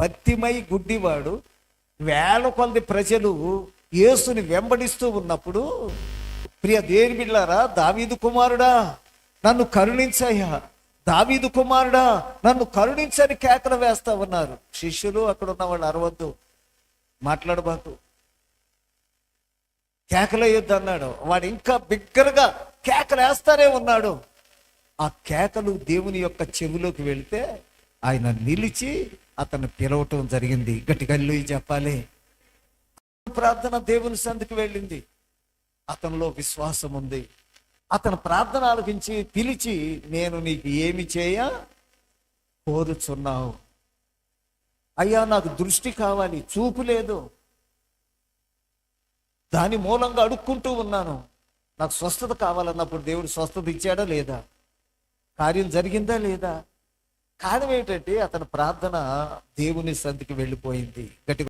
భక్తిమై గుడ్డివాడు. వేల కొలది ప్రజలు యేసుని వెంబడిస్తూ ఉన్నప్పుడు ప్రియ దేని బిళ్ళారా దావీదు కుమారుడా నన్ను కరుణించయ్యా. దావీదు కుమారుడా నన్ను కరుణించని కేకలు వేస్తా ఉన్నారు. శిష్యులు అక్కడ ఉన్న వాళ్ళు అరవద్దు. మాట్లాడబాకు. కేకలేయొద్దు అన్నాడు. వాడు ఇంకా బిగ్గరగా కేకలు వేస్తానే ఉన్నాడు. ఆ కేకలు దేవుని యొక్క చెవిలోకి వెళితే ఆయన నిలిచి అతను పిలవటం జరిగింది. గట్టిగల్లు చెప్పాలి. ప్రార్థన దేవుని సందికి వెళ్ళింది. అతనిలో విశ్వాసం ఉంది. అతను ప్రార్థన ఆలకించి పిలిచి నేను నీకు ఏమి చేయ కోరుచున్నావు. అయ్యా నాకు దృష్టి కావాలి చూపు లేదు. దాని మూలంగా అడుక్కుంటూ ఉన్నాను. నాకు స్వస్థత కావాలన్నప్పుడు దేవుడు స్వస్థత ఇచ్చాడా లేదా? కార్యం జరిగిందా లేదా? కారణం ఏమిటంటే అతని ప్రార్థన దేవుని సంధికి వెళ్ళిపోయింది. గట్టి